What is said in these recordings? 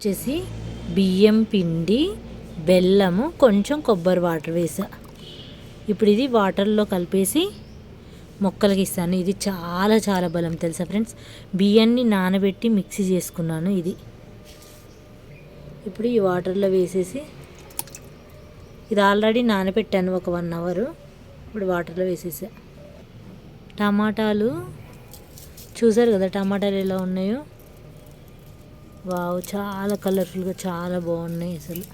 వచ్చేసి బియ్యం పిండి బెల్లము కొంచెం కొబ్బరి వాటర్ వేసా. ఇప్పుడు ఇది వాటర్లో కలిపేసి మొక్కలకి ఇస్తాను. ఇది చాలా చాలా బలం తెలుసా ఫ్రెండ్స్? బియ్యాన్ని నానబెట్టి మిక్సీ చేసుకున్నాను ఇది. ఇప్పుడు ఈ వాటర్లో వేసేసి ఇది ఆల్రెడీ నానబెట్టాను ఒక వన్ అవరు. ఇప్పుడు వాటర్లో వేసేసా. టమాటాలు చూసారు కదా టమాటాలు ఎలా ఉన్నాయో? వావ్ చాలా కలర్ఫుల్గా చాలా బాగున్నాయి అసలు.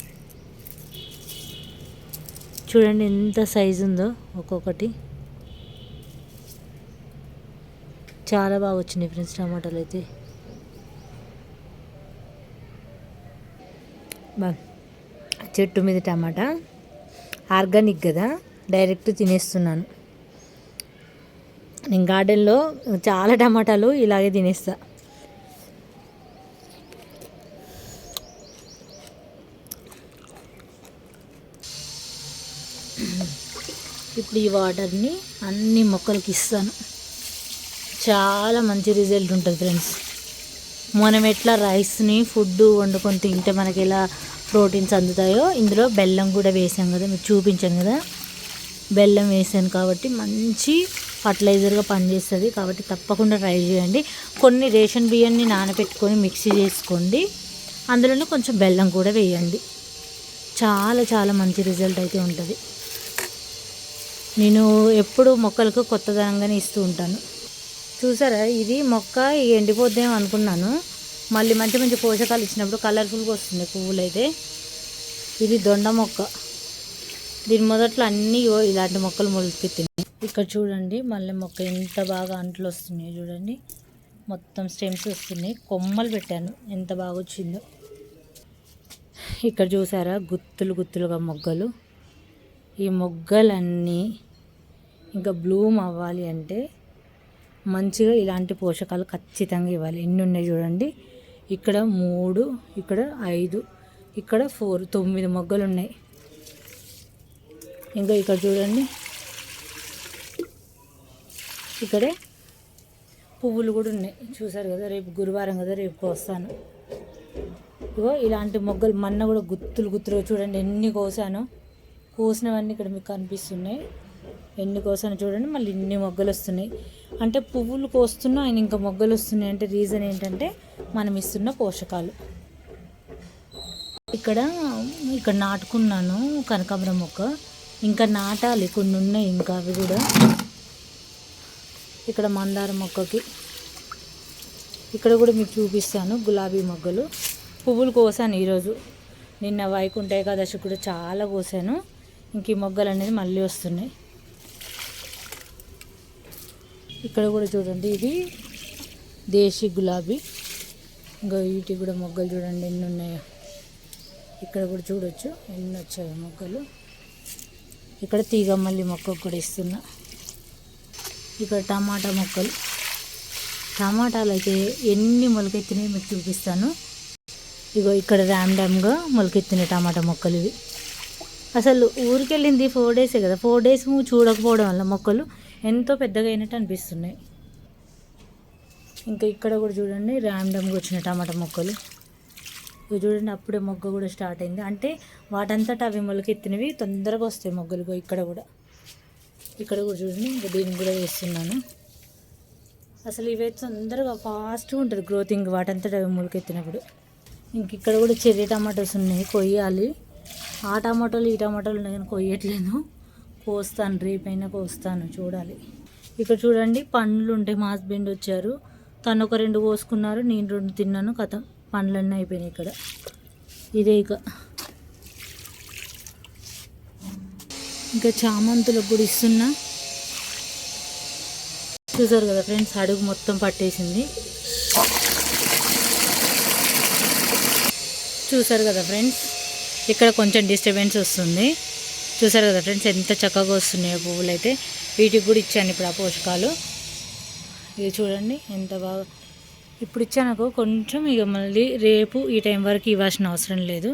చూడండి ఎంత సైజు ఉందో ఒక్కొక్కటి. చాలా బాగా వచ్చినాయి ఫ్రెండ్స్ టమాటాలు అయితే. బా చెట్టు మీద టమాటా. ఆర్గానిక్ కదా డైరెక్ట్ తినేస్తున్నాను. నేను గార్డెన్లో చాలా టమాటాలు ఇలాగే తినేస్తా. ఇప్పుడు ఈ వాటర్ని అన్ని మొక్కలకి ఇస్తాను. చాలా మంచి రిజల్ట్ ఉంటుంది ఫ్రెండ్స్. మనం ఎట్లా రైస్ని ఫుడ్ వండుకొని తింటే మనకి ఎలా ప్రోటీన్స్ అందుతాయో ఇందులో బెల్లం కూడా వేసాం కదా మీకు చూపించాను కదా. బెల్లం వేసాను కాబట్టి మంచి ఫర్టిలైజర్గా పనిచేస్తుంది. కాబట్టి తప్పకుండా ట్రై చేయండి. కొన్ని రేషన్ బియ్యాన్ని నానబెట్టుకొని మిక్సీ చేసుకోండి. అందులోనే కొంచెం బెల్లం కూడా వేయండి. చాలా చాలా మంచి రిజల్ట్ అయితే ఉంటుంది. నేను ఎప్పుడు మొక్కలకు కొత్తదనంగానే ఇస్తూ ఉంటాను. చూసారా? ఇది మొక్క ఎండిపోద్దేమో అనుకున్నాను. మళ్ళీ మంచి మంచి పోషకాలు ఇచ్చినప్పుడు కలర్ఫుల్గా వస్తుంది పువ్వులు అయితే ఇది దొండ మొక్క. దీని మొదట్లో అన్నీ ఇలాంటి మొక్కలు మొలకెత్తినాయి ఇక్కడ చూడండి మళ్ళీ మొక్క ఎంత బాగా అంట్లు వస్తున్నాయి చూడండి. మొత్తం స్టెమ్స్ వస్తున్నాయి. కొమ్మలు పెట్టాను. ఎంత బాగా వచ్చిందో. ఇక్కడ చూసారా? గుత్తులు గుత్తులుగా మొగ్గలు. ఈ మొగ్గలన్నీ ఇంకా బ్లూమ్ అవ్వాలి అంటే మంచిగా ఇలాంటి పోషకాలు ఖచ్చితంగా ఇవ్వాలి. ఎన్ని ఉన్నాయి చూడండి. ఇక్కడ మూడు ఇక్కడ ఐదు ఇక్కడ ఫోర్ తొమ్మిది మొగ్గలు ఉన్నాయి. ఇంకా ఇక్కడ చూడండి. ఇక్కడే పువ్వులు కూడా ఉన్నాయి. చూసారు కదా రేపు గురువారం కదా రేపు కోస్తాను ఇగో ఇలాంటి మొగ్గలు మొన్న కూడా గుత్తులు గుత్తులు. చూడండి ఎన్ని కోసాను. కోసినవన్నీ ఇక్కడ మీకు కనిపిస్తున్నాయి. ఎన్ని కోసాను చూడండి మళ్ళీ ఇన్ని మొగ్గలు వస్తున్నాయి. అంటే పువ్వులు కోస్తున్నా ఆయన ఇంకా మొగ్గలు వస్తున్నాయి. అంటే రీజన్ ఏంటంటే మనం ఇస్తున్న పోషకాలు. ఇక్కడ ఇక్కడ నాటుకున్నాను కనకాంబరం మొక్క. ఇంకా నాటాలి కొన్ని ఉన్నాయి ఇంకా అవి కూడా. ఇక్కడ మందార మొక్కకి. ఇక్కడ కూడా మీకు చూపిస్తాను గులాబీ మొగ్గలు. పువ్వులు కోసాను ఈరోజు. నిన్న వైకుంఠ ఏకాదశి కూడా చాలా కోసాను. ఇంక ఈ మొగ్గలు అనేది మళ్ళీ వస్తున్నాయి. ఇక్కడ కూడా చూడండి ఇది దేశీ గులాబీ. ఇంకా వీటి కూడా మొగ్గలు చూడండి ఎన్ని ఉన్నాయో. ఇక్కడ కూడా చూడొచ్చు ఎన్ని వచ్చాయో మొగ్గలు. ఇక్కడ తీగ మళ్ళీ మొక్కకు కూడా ఇస్తున్నా. ఇక్కడ టమాటా మొక్కలు. టమాటాలు అయితే ఎన్ని మొలకెత్తినాయి మీకు చూపిస్తాను. ఇగో ఇక్కడ ర్యామ్ డ్యామ్గా మొలకెత్తినాయి టమాటా మొక్కలు ఇవి. అసలు ఊరికెళ్ళింది ఫోర్ డేసే కదా ఫోర్ డేస్ చూడకపోవడం వల్ల మొక్కలు ఎంతో పెద్దగా అయినట్టు అనిపిస్తున్నాయి. ఇంకా ఇక్కడ కూడా చూడండి ర్యాండమ్గా వచ్చిన టమాటా మొక్కలు. ఇవి చూడండి అప్పుడే మొగ్గ కూడా స్టార్ట్ అయింది. అంటే వాటంతటా అవి మొలకెత్తినవి తొందరగా వస్తాయి మొగ్గలు ఇక్కడ కూడా. ఇక్కడ కూడా చూడండి ఇంకా దీన్ని కూడా వేస్తున్నాను. అసలు ఇవైతే తొందరగా ఫాస్ట్గా ఉంటుంది గ్రోతింగ్ వాటంతటా అవి మొలకెత్తినప్పుడు ఇంక ఇక్కడ కూడా చెర్రీ టమాటోస్ ఉన్నాయి కొయ్యాలి. ఆ టమాటోలు ఈ టమాటోలు ఉన్నాయి కానీ కొయ్యట్లేదు. కోస్తాను రేపైనా కోస్తాను చూడాలి. ఇక్కడ చూడండి పండ్లు ఉంటాయి మా హస్బెండ్ వచ్చారు. తను ఒక రెండు కోసుకున్నారు నేను రెండు తిన్నాను కథ. పండ్లన్నీ అయిపోయినాయి ఇక్కడ. ఇదే ఇక. ఇంకా చామంతులకు కూడా ఇస్తున్నా. చూసారు కదా ఫ్రెండ్స్ అడుగు మొత్తం పట్టేసింది. చూసారు కదా ఫ్రెండ్స్ ఇక్కడ కొంచెం డిస్టర్బెన్స్ వస్తుంది. చూసారు కదా ఫ్రెండ్స్ ఎంత చక్కగా వస్తున్నాయో పువ్వులు అయితే. వీటికి కూడా ఇచ్చాను ఇప్పుడు ఆ పోషకాలు. ఇది చూడండి ఎంత బాగా. ఇప్పుడు ఇచ్చాను కొంచెం ఇక మళ్ళీ రేపు ఈ టైం వరకు ఇవ్వాల్సిన అవసరం లేదు.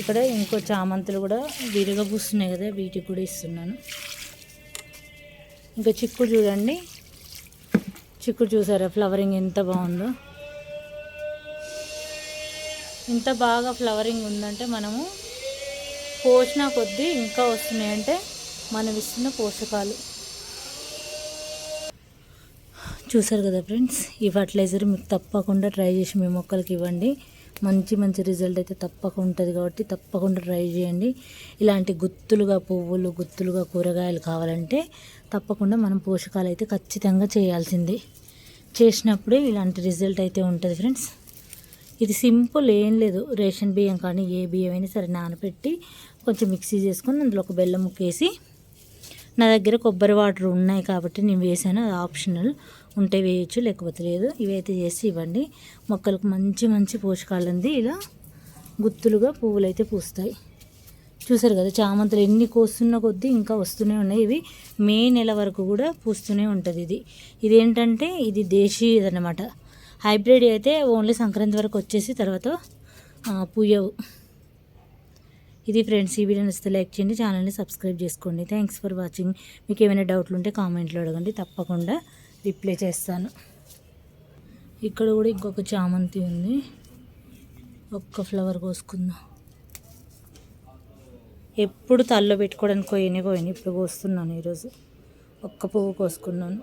ఇక్కడ ఇంకో చామంతులు కూడా విరిగా పూస్తున్నాయి కదా వీటికి కూడా ఇస్తున్నాను. ఇంకా చిక్కుడు చూడండి. చిక్కుడు చూసారా ఫ్లవరింగ్ ఎంత బాగుందో. ఇంత బాగా ఫ్లవరింగ్ ఉందంటే మనము పోషణ కొద్దీ ఇంకా వస్తున్నాయి. అంటే మనం ఇస్తున్న పోషకాలు. చూసారు కదా ఫ్రెండ్స్ ఈ ఫర్టిలైజర్ మీకు తప్పకుండా ట్రై చేసి మీ మొక్కలకి ఇవ్వండి. మంచి మంచి రిజల్ట్ అయితే తప్పకుండా ఉంటుంది కాబట్టి తప్పకుండా ట్రై చేయండి. ఇలాంటి గుత్తులుగా పువ్వులు గుత్తులుగా కూరగాయలు కావాలంటే తప్పకుండా మనం పోషకాలు అయితే ఖచ్చితంగా చేయాల్సిందే. చేసినప్పుడే ఇలాంటి రిజల్ట్ అయితే ఉంటుంది ఫ్రెండ్స్. ఇది సింపుల్ ఏం లేదు. రేషన్ బియ్యం కానీ ఏ బియ్యం అయినా సరే నానబెట్టి కొంచెం మిక్సీ చేసుకొని అందులో ఒక బెల్లం ముక్కేసి నా దగ్గర కొబ్బరి వాటర్ ఉన్నాయి కాబట్టి నేను వేసాను. అది ఆప్షనల్. ఉంటే వేయచ్చు లేకపోతే లేదు. ఇవైతే చేసి ఇవ్వండి. మొక్కలకు మంచి మంచి పోషకాలు ఉంది ఇలా గుత్తులుగా పువ్వులు అయితే పూస్తాయి. చూసారు కదా చామంతులు ఎన్ని కోస్తున్న కొద్దీ ఇంకా వస్తూనే ఉన్నాయి. ఇవి మే నెల వరకు కూడా పూస్తూనే ఉంటుంది ఇది. ఇదేంటంటే ఇది దేశీయదనమాట హైబ్రిడ్ అయితే ఓన్లీ సంక్రాంతి వరకు వచ్చేసి తర్వాత పూయవు. ఇది ఫ్రెండ్స్ ఈ వీడియో నచ్చితే లైక్ చేయండి ఛానల్ని సబ్స్క్రైబ్ చేసుకోండి. థ్యాంక్స్ ఫర్ వాచింగ్ మీకు ఏమైనా డౌట్లు ఉంటే కామెంట్లో అడగండి తప్పకుండా రిప్లై చేస్తాను. ఇక్కడ కూడా ఇంకొక చామంతి ఉంది. ఒక్క ఫ్లవర్ కోసుకుందాం. ఎప్పుడు తల్లో పెట్టుకోవడానికి పోయినాయి పోయినాయి. ఇప్పుడు కోస్తున్నాను ఈరోజు. ఒక్క పువ్వు కోసుకున్నాను.